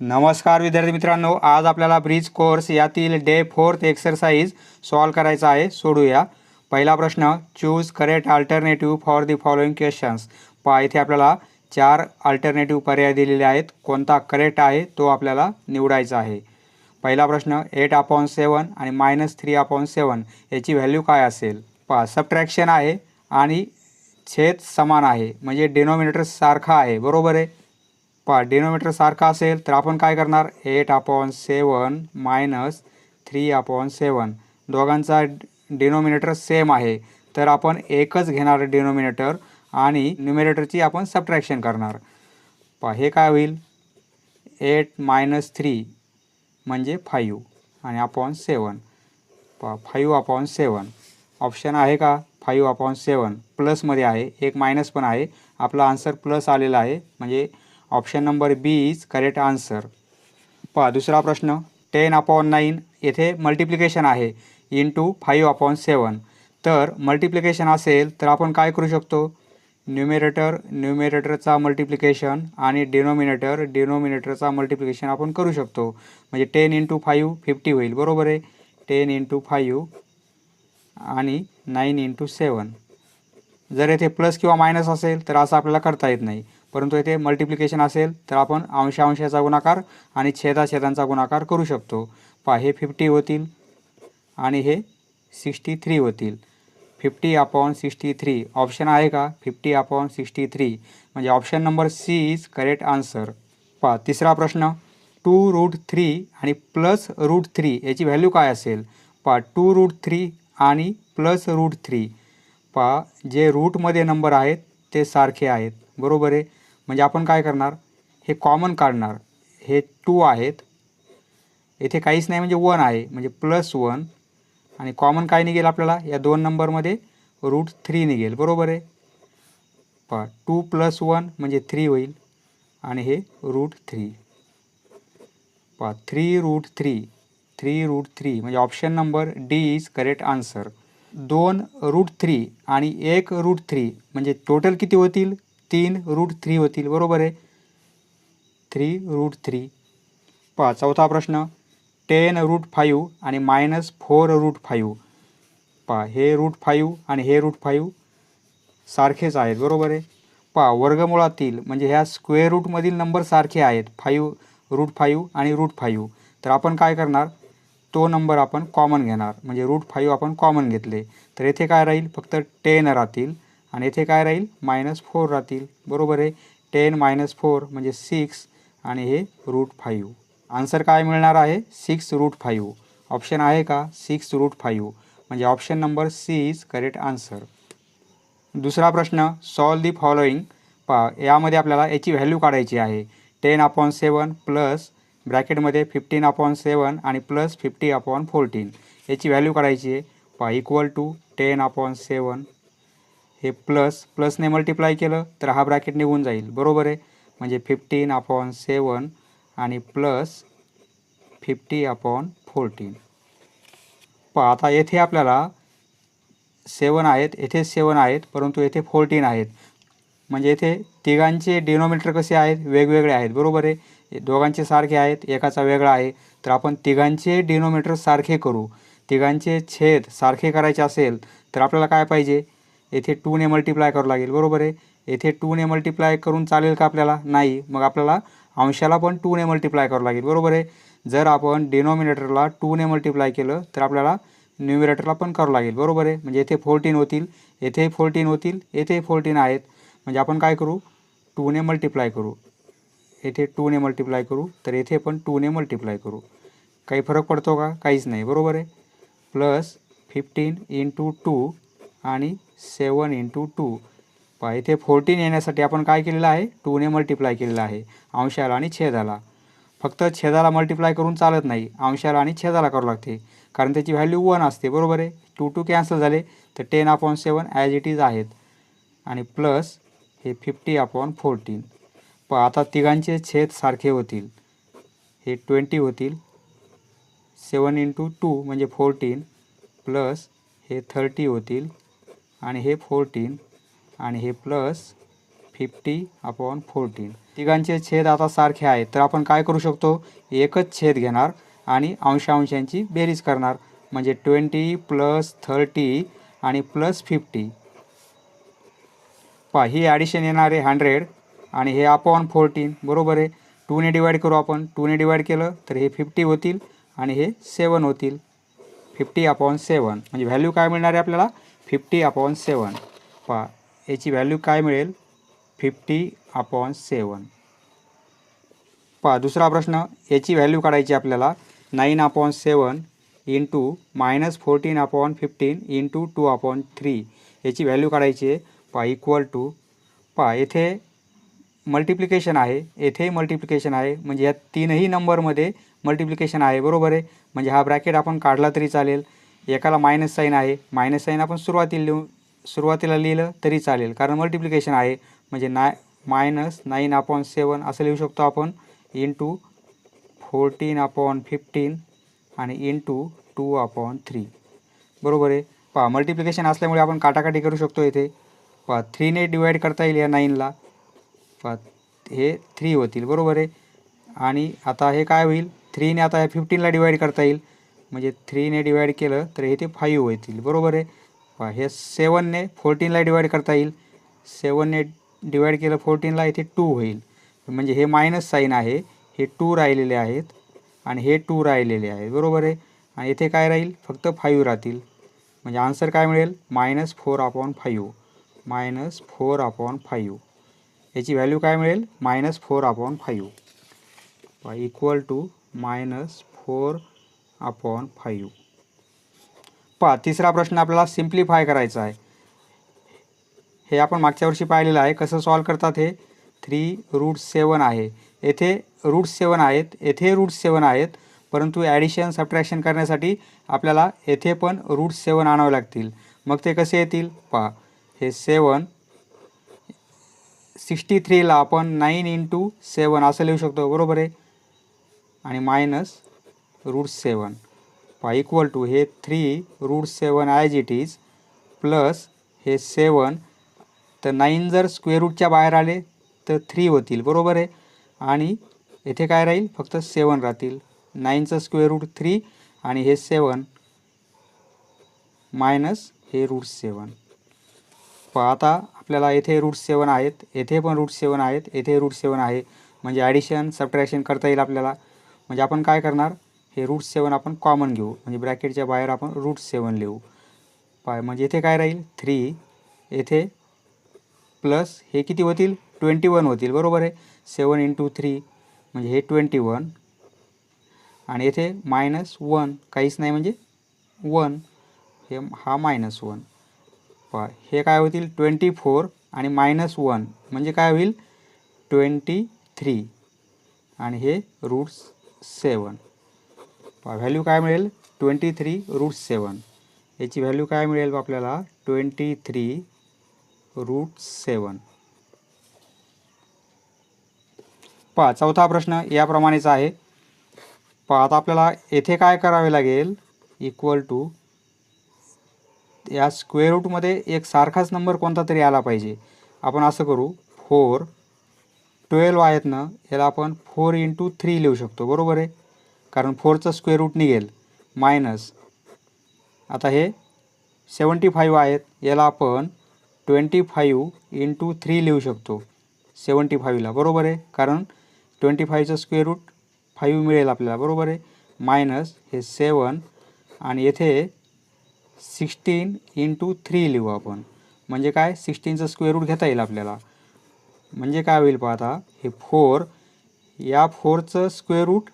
नमस्कार विद्यार्थी मित्रांनो. आज आपल्याला ब्रिज कोर्स यातील डे फोर्थ एक्सरसाइज सॉल्व करायचा आहे. सोडूया. पहिला प्रश्न choose correct alternative for the following questions पहा इथे आपल्याला चार अल्टरनेटिव्ह पर्याय दिलेले आहेत. कोणता करेक्ट आहे तो आपल्याला निवडायचा आहे. पहिला प्रश्न एट अपॉन सेवन आणि मायनस थ्री अपॉन सेवन याची व्हॅल्यू काय असेल? पहा सबट्रॅक्शन आहे आणि छेद समान आहे. म्हणजे डिनोमिनेटर सारखा आहे. बरोबर आहे? पहा डिनोमिनेटर सारखा असेल तर आपण काय करणार? Eight upon seven minus three upon seven दोघांचा डिनोमिनेटर सेम आहे. तर आपण एकच घेणार डिनोमिनेटर आणि न्युमिनेटरची आपण सबट्रॅक्शन करणार. पहा हे काय होईल? एट मायनस थ्री म्हणजे फाईव्ह आणि अपॉन सेवन पा फाईव्ह अपॉन सेवन ऑप्शन आहे का? फाईव्ह अपॉन सेवन प्लसमध्ये आहे. एक मायनस पण आहे. आपला आन्सर प्लस आलेला आहे. म्हणजे option number B is correct answer. पहा दुसरा प्रश्न टेन अपॉन नाईन येथे मल्टिप्लिकेशन आहे into five upon seven. तर मल्टिप्लिकेशन असेल तर आपण काय करू शकतो? न्युमिरेटर न्युमिरेटरचा मल्टिप्लिकेशन आणि डिनोमिनेटर डिनोमिनेटरचा मल्टिप्लिकेशन आपण करू शकतो. म्हणजे टेन इंटू फाईव्ह फिफ्टी होईल बरोबर आहे? टेन इंटू फाईव्ह आणि नाईन इंटू सेवन. जर येथे प्लस किंवा मायनस असेल तर असं आपल्याला करता येत नाही. परंतु येथे मल्टिप्लिकेशन असेल तर आपण अंशांशाचा गुणाकार आणि छेदाछेदांचा गुणाकार करू शकतो. पहा हे फिफ्टी होतील आणि हे सिक्स्टी थ्री होतील. Fifty upon sixty three option आहे का? फिफ्टी अपॉन सिक्स्टी थ्री म्हणजे option number C is correct answer पहा तिसरा प्रश्न. टू रूट थ्री आणि प्लस रूट थ्री याची व्हॅल्यू काय असेल? पहा टू रूट थ्री आणि प्लस रूट थ्री पहा जे रूटमध्ये नंबर आहेत ते सारखे आहेत. बरोबर आहे? म्हणजे आपण काय करणार? हे कॉमन काढणार. हे टू आहेत. येथे काहीच नाही म्हणजे वन आहे. म्हणजे प्लस वन आणि कॉमन काय निघेल आपल्याला? या दोन नंबरमध्ये रूट थ्री निघेल. बरोबर आहे? पहा टू प्लस वन म्हणजे थ्री होईल. आणि हे रूट थ्री पहा three root three three root three म्हणजे option number D is correct answer दोन रूट थ्री आणि एक रूट थ्री म्हणजे टोटल किती होतील? तीन रूट थ्री होतील बरोबर आहे? Three root three. पहा चौथा प्रश्न. टेन रूट फाईव्ह आणि मायनस फोर रूट फाईव्ह. पहा हे रूट फाईव्ह आणि हे रूट फाईव्ह सारखेच आहेत बरोबर आहे? पहा वर्गमुळातील म्हणजे ह्या स्क्वेअर रूटमधील नंबर सारखे आहेत फाईव्ह रूट फाईव्ह आणि रूट फाईव्ह. तर आपण काय करणार? तो नंबर आपण कॉमन घेणार म्हणजे रूट फाईव्ह आपण कॉमन घेतले. तर येथे काय राहील? फक्त टेन राहतील. आणि येथे काय राहील? मायनस फोर राहतील. बरोबर आहे. टेन मायनस फोर म्हणजे सिक्स आणि हे रूट फाईव्ह आन्सर काय मिळणार आहे? सिक्स रूट फाईव्ह ऑप्शन आहे का? सिक्स रूट फाईव्ह म्हणजे option number C is correct answer दुसरा प्रश्न सॉल्व दी फॉलोईंग पा यामध्ये आपल्याला याची व्हॅल्यू काढायची आहे. टेन अपॉन सेवन प्लस ब्रॅकेटमध्ये फिफ्टीन अपॉन सेवन आणि प्लस फिफ्टी अपॉन फोर्टीन याची व्हॅल्यू काढायची आहे. पा equal to ten upon seven हे प्लस प्लसने मल्टिप्लाय केलं तर हा ब्रॅकेट निघून जाईल. बरोबर आहे? म्हणजे फिफ्टीन अपॉन सेवन आणि प्लस फिफ्टी अपॉन फोर्टीन प आता येथे आपल्याला सेवन आहेत येथे सेवन आहेत परंतु येथे फोर्टीन आहेत. म्हणजे येथे तिघांचे डिनोमीटर कसे आहेत? वेगवेगळे आहेत. बरोबर आहे? दोघांचे सारखे आहेत एकाचा वेगळा आहे. तर आपण तिघांचे डिनोमीटर सारखे करू. तिघांचे छेद सारखे करायचे असेल तर आपल्याला काय पाहिजे? येथे टूने मल्टिप्लाय करावं लागेल बरोबर आहे? येथे टूने मल्टिप्लाय करून चालेल का आपल्याला? नाही. मग आपल्याला अंशाला पण टूने मल्टिप्लाय करावं लागेल बरोबर आहे? जर आपण डिनॉमिनेटरला टूने मल्टिप्लाय केलं तर आपल्याला न्युमिरेटरला पण करावं लागेल बरोबर आहे? म्हणजे येथे फोर्टीन होतील येथे फोर्टीन होतील येथे फोर्टीन आहेत. म्हणजे आपण काय करू? टूने मल्टिप्लाय करू. येथे टूने मल्टिप्लाय करू तर येथे पण टूने मल्टिप्लाय करू. काही फरक पडतो का? काहीच नाही बरोबर आहे? प्लस फिफ्टीन इंटू टू आणि सेवन इंटू टू. पहा इथे फोर्टीन येण्यासाठी आपण काय केलेलं आहे? टूने मल्टिप्लाय केलेलं आहे. अंशाला आणि छेदाला. फक्त छेदाला मल्टिप्लाय करून चालत नाही. अंशाला आणि छेदाला करावं लागते. कारण त्याची व्हॅल्यू वन असते बरोबर आहे? टू टू कॅन्सल झाले तर ten upon seven as it is आहेत. आणि प्लस हे फिफ्टी अपॉन फोर्टीन प आता तिघांचे छेद सारखे होतील. हे ट्वेंटी होतील. सेवन इंटू टू म्हणजे फोर्टीन प्लस हे थर्टी होतील. आणि हे फोर्टीन आणि हे प्लस फिफ्टी अपॉन फोर्टीन तिघांचे छेद आता सारखे आहेत. तर आपण काय करू शकतो? एकच छेद घेणार आणि अंशांशांची बेरीज करणार. म्हणजे ट्वेंटी प्लस थर्टी आणि प्लस फिफ्टी पहा ही ॲडिशन येणार आहे हंड्रेड आणि हे अपॉन फोर्टीन बरोबर आहे? टूने डिवाईड करू आपण. टूने डिवाईड केलं तर हे फिफ्टी होतील आणि हे सेवन होतील. फिफ्टी अपॉन सेवन म्हणजे व्हॅल्यू काय मिळणार आहे आपल्याला? Fifty upon seven. पहा याची व्हॅल्यू काय मिळेल? Fifty upon seven. पहा दुसरा प्रश्न याची व्हॅल्यू काढायची आपल्याला nine upon seven into minus fourteen upon fifteen into two upon three याची व्हॅल्यू काढायची आहे पहा इक्वल टू पहा येथे मल्टिप्लिकेशन आहे येथेही मल्टिप्लिकेशन आहे म्हणजे या तीनही नंबरमध्ये मल्टिप्लिकेशन आहे बरोबर आहे? म्हणजे हा ब्रॅकेट आपण काढला तरी चालेल. एकाला मायनस साईन आहे. मायनस साईन आपण सुरुवातीला लिहू सुरुवातीला लिहिलं तरी चालेल. कारण मल्टिप्लिकेशन आहे. म्हणजे नाय मायनस नाईन अपॉन सेवन असं लिहू शकतो आपण. इंटू फोर्टीन अपॉन फिफ्टीन आणि इंटू टू अपॉन थ्री बरोबर आहे? पहा मल्टिप्लिकेशन असल्यामुळे आपण काटाकाटी करू शकतो इथे. पहा थ्रीने डिवाईड करता येईल या नाईनला पहा हे थ्री होतील. बरोबर आहे? आणि आता हे काय होईल? थ्रीने आता या फिफ्टीनला डिवाईड करता येईल. म्हणजे थ्रीने डिवाईड केलं तर हे ते फाईव्ह होतील. बरोबर आहे? पहा हे सेवनने फोर्टीनला डिवाईड करता येईल. सेवनने डिवाईड केलं फोर्टीनला इथे टू होईल. म्हणजे हे मायनस साईन आहे. हे टू राहिलेले आहेत आणि हे टू राहिलेले आहेत. बरोबर आहे? आणि इथे काय राहील? फक्त फाईव्ह राहतील. म्हणजे आन्सर काय मिळेल? Minus four upon five minus four upon five याची व्हॅल्यू काय मिळेल? Minus four upon five equal to minus four upon five. पहा तिसरा प्रश्न आपल्याला सिम्प्लिफाय करायचा आहे. हे आपण मागच्या वर्षी पाहिलेलं आहे. कसं सॉल्व करतात हे? थ्री रूट सेवन आहे. येथे रूट सेवन आहेत येथे रूट सेवन आहेत परंतु ॲडिशन सबट्रॅक्शन करण्यासाठी आपल्याला येथे पण रूट सेवन आणावे लागतील. मग ते कसे येतील? पहा हे सेवन सिक्स्टी थ्रीला आपण नाईन इंटू सेवन असं लिहू शकतो. बरोबर आहे? आणि मायनस रूट सेवन. पहा इक्वल टू हे three root seven as it is plus हे सेवन तर नाईन जर स्क्वेअर रूटच्या बाहेर आले तर थ्री होतील. बरोबर आहे? आणि येथे काय राहील? फक्त सेवन राहतील. नाईनचं स्क्वेअर रूट थ्री आणि हे सेवन मायनस हे रूट सेवन पहा आता आपल्याला येथे रूट सेवन आहेत येथे पण रूट सेवन आहेत येथे रूट सेवन आहे. म्हणजे ॲडिशन सबट्रॅक्शन करता येईल आपल्याला. म्हणजे आपण काय करणार? हे रूट सेवन आपण कॉमन घेऊ. म्हणजे ब्रॅकेटच्या बाहेर आपण रूट सेवन लिहू. पाय म्हणजे इथे काय राहील? थ्री येथे प्लस हे किती होतील? ट्वेंटी वन होतील. बरोबर आहे? सेवन इंटू थ्री म्हणजे हे ट्वेंटी वन आणि येथे मायनस वन काहीच नाही म्हणजे वन हे हा मायनस वन पा हे काय होतील? ट्वेंटी फोर आणि मायनस वन म्हणजे काय होईल? ट्वेंटी थ्री आणि हे रूट्स सेवन व्हॅल्यू काय मिळेल? ट्वेंटी थ्री रूट सेवन याची व्हॅल्यू काय मिळेल आपल्याला? ट्वेंटी थ्री रूट सेवन पहा चौथा प्रश्न याप्रमाणेच आहे. पहा आता आपल्याला येथे काय करावे लागेल? इक्वल टू या स्क्वेअर रूटमध्ये एक सारखाच नंबर कोणता तरी आला पाहिजे. आपण असं करू फोर ट्वेल्व आहेत ना याला आपण फोर इंटू थ्री लिहू शकतो. बरोबर आहे? कारण फोरचं स्क्वेअर रूट निघेल. मायनस आता हे सेवन्टी फाईव्ह आहेत. याला आपण ट्वेंटी फाईव्ह इंटू थ्री लिहू शकतो. सेवन्टी फाईव्हला बरोबर आहे? कारण ट्वेंटी फाईव्हचं स्क्वेअर रूट फाईव्ह मिळेल आपल्याला. बरोबर आहे? मायनस हे सेवन आणि येथे सिक्स्टीन इंटू थ्री लिहू आपण. म्हणजे काय? सिक्स्टीनचं स्क्वेअर रूट घेता येईल आपल्याला. म्हणजे काय होईल पाहता? हे फोर या फोरचं स्क्वेअर रूट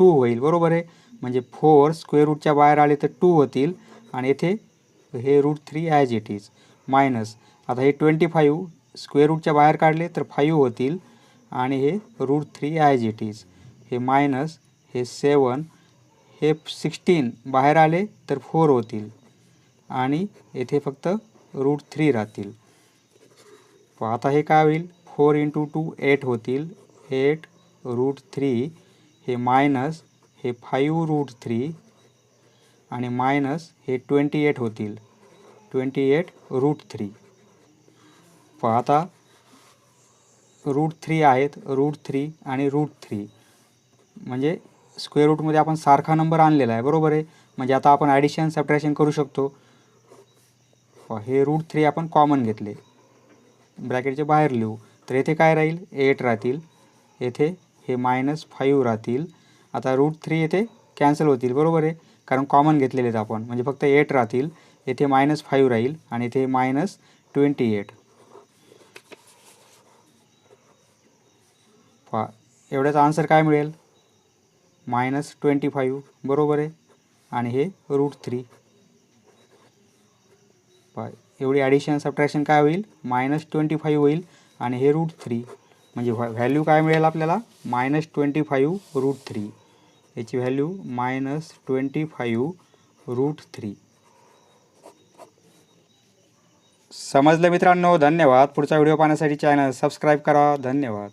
टू होईल बरोबर आहे? म्हणजे फोर स्क्वेअर रूटच्या बाहेर आले तर टू होतील आणि येथे हे root three as it is minus आता हे ट्वेंटी फाईव्ह स्क्वेअर रूटच्या बाहेर काढले तर फाईव्ह होतील आणि हे root three as it is हे मायनस हे सेवन हे सिक्स्टीन बाहेर आले तर फोर होतील आणि येथे फक्त रूट थ्री राहतील. आता हे काय होईल? फोर इंटू टू एट होतील. एट रूट थ्री हे मायनस हे फाईव्ह रूट थ्री आणि मायनस हे ट्वेंटी एट होतील. ट्वेंटी एट रूट थ्री प आता रूट थ्री आहेत रूट थ्री आणि रूट थ्री म्हणजे स्क्वेअर रूटमध्ये आपण सारखा नंबर आणलेला आहे बरोबर आहे? म्हणजे आता आपण ॲडिशन सबट्रॅक्शन करू शकतो. हे रूट थ्री आपण कॉमन घेतले. ब्रॅकेटच्या बाहेर लिहू. तर येथे काय राहील? एट राहतील. येथे हे मायनस फाईव्ह राहतील. आता रूट थ्री येथे कॅन्सल होतील बरोबर आहे? कारण कॉमन घेतलेले आहेत आपण. म्हणजे फक्त एट राहतील. येथे मायनस फाईव्ह राहील आणि इथे मायनस ट्वेंटी एट पा एवढ्याचा आन्सर काय मिळेल? मायनस ट्वेंटी फाईव्ह बरोबर आहे? आणि हे रूट थ्री पा एवढी ॲडिशन सबट्रॅक्शन काय होईल? मायनस ट्वेंटी फाईव्ह होईल आणि हे रूट थ्री म्हणजे व्हॅ व्हॅल्यू काय मिळेल आपल्याला? Minus twenty five root three. याची value minus twenty five root three. समजलं मित्रांनो? धन्यवाद. पुढचा व्हिडिओ पाहण्यासाठी चॅनल सबस्क्राईब करा. धन्यवाद.